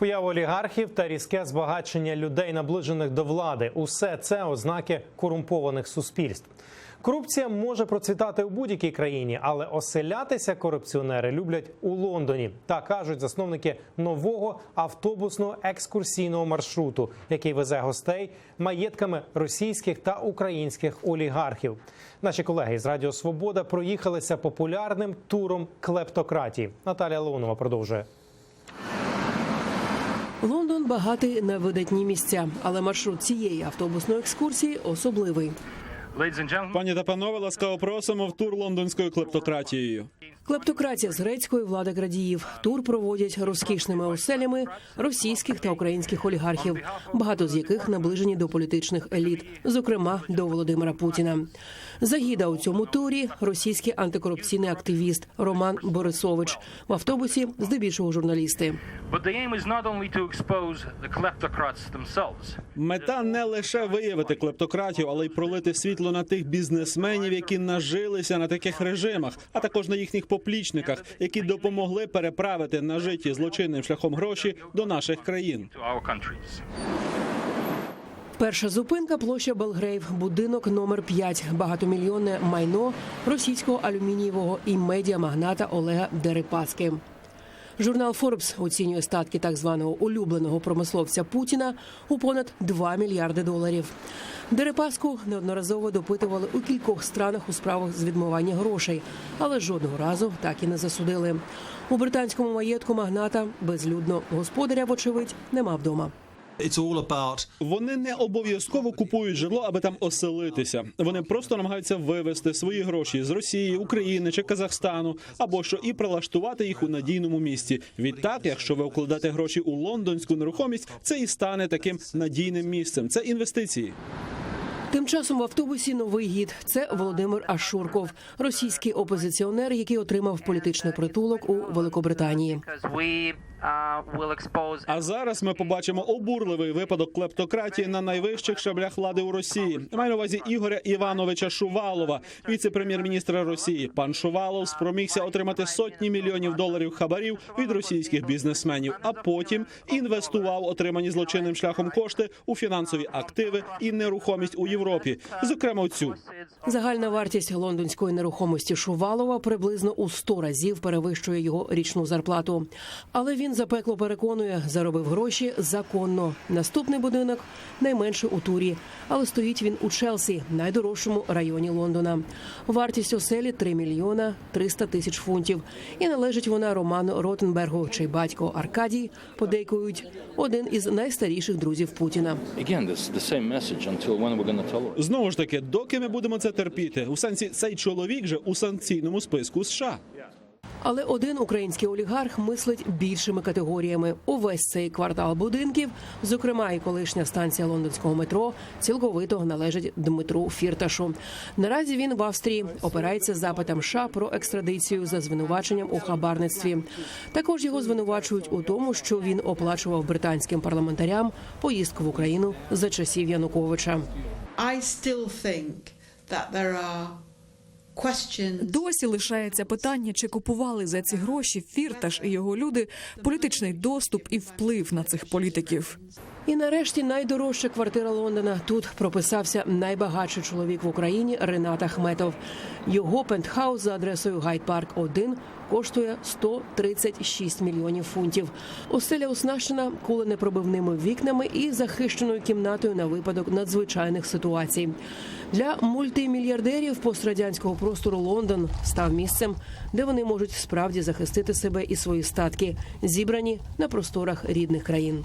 Поява олігархів та різке збагачення людей, наближених до влади усе це ознаки корумпованих суспільств. Корупція може процвітати у будь-якій країні, але оселятися корупціонери люблять у Лондоні. Так кажуть засновники нового автобусного екскурсійного маршруту, який везе гостей маєтками російських та українських олігархів. Наші колеги з Радіо Свобода проїхалися популярним туром клептократії. Наталія Леонова продовжує. Лондон багатий на видатні місця, але маршрут цієї автобусної екскурсії особливий. Пані та панове, ласкаво просимо в тур лондонською клептократією. Клептократія з грецької влади крадіїв. Тур проводять розкішними оселями російських та українських олігархів, багато з яких наближені до політичних еліт, зокрема до Володимира Путіна. Загіда у цьому турі російський антикорупційний активіст Роман Борисович в автобусі, здебільшого журналісти. Мета не лише виявити клептократію, але й пролити світло на тих бізнесменів, які нажилися на таких режимах, а також на їхніх поплічниках, які допомогли переправити нажиті злочинним шляхом гроші до наших країн. Перша зупинка площа Белгрейв, будинок номер 5 багатомільйонне майно російського алюмінієвого і медіамагната Олега Дерипаски. Журнал Forbes оцінює статки так званого улюбленого промисловця Путіна у понад 2 мільярди доларів. Дерипаску неодноразово допитували у кількох странах у справах з відмивання грошей, але жодного разу так і не засудили. У британському маєтку магната безлюдно господаря, вочевидь, нема вдома. It's all about Вони не обов'язково купують житло, аби там оселитися. Вони просто намагаються вивезти свої гроші з Росії, України чи Казахстану, або що і прилаштувати їх у надійному місці. Відтак, якщо ви вкладете гроші у лондонську нерухомість, це і стане таким надійним місцем. Це інвестиції. Тим часом в автобусі новий гід це Володимир Ашурков, російський опозиціонер, який отримав політичний притулок у Великобританії. А зараз ми побачимо обурливий випадок клептократії на найвищих шаблях влади у Росії. Маю на увазі Ігоря Івановича Шувалова, віце-прем'єр-міністра Росії. Пан Шувалов спромігся отримати сотні мільйонів доларів хабарів від російських бізнесменів, а потім інвестував отримані злочинним шляхом кошти у фінансові активи і нерухомість у Європі, зокрема цю. Загальна вартість лондонської нерухомості Шувалова приблизно у 100 разів перевищує його річну зарплату. Але він запекло переконує, заробив гроші законно. Наступний будинок найменший у турі, але стоїть він у Челсі, найдорожчому районі Лондона. Вартість оселі 3 мільйона 300 тисяч фунтів. І належить вона Роману Ротенбергу, чий батько Аркадій подейкують один із найстаріших друзів Путіна. Знову ж таки, доки ми будемо це терпіти, у сенсі цей чоловік же у санкційному списку США. Але один український олігарх мислить більшими категоріями. Увесь цей квартал будинків, зокрема і колишня станція лондонського метро, цілковито належить Дмитру Фірташу. Наразі він в Австрії опирається запитом США про екстрадицію за звинуваченням у хабарництві. Також його звинувачують у тому, що він оплачував британським парламентарям поїздку в Україну за часів Януковича. I still think that there are Досі лишається питання, чи купували за ці гроші Фірташ і його люди політичний доступ і вплив на цих політиків. І нарешті найдорожча квартира Лондона. Тут прописався найбагатший чоловік в Україні Ренат Ахметов. Його пентхаус за адресою Гайд Парк 1 коштує 136 мільйонів фунтів. Оселя оснащена куленепробивними вікнами і захищеною кімнатою на випадок надзвичайних ситуацій. Для мультимільярдерів пострадянського простору Лондон став місцем, де вони можуть справді захистити себе і свої статки, зібрані на просторах рідних країн.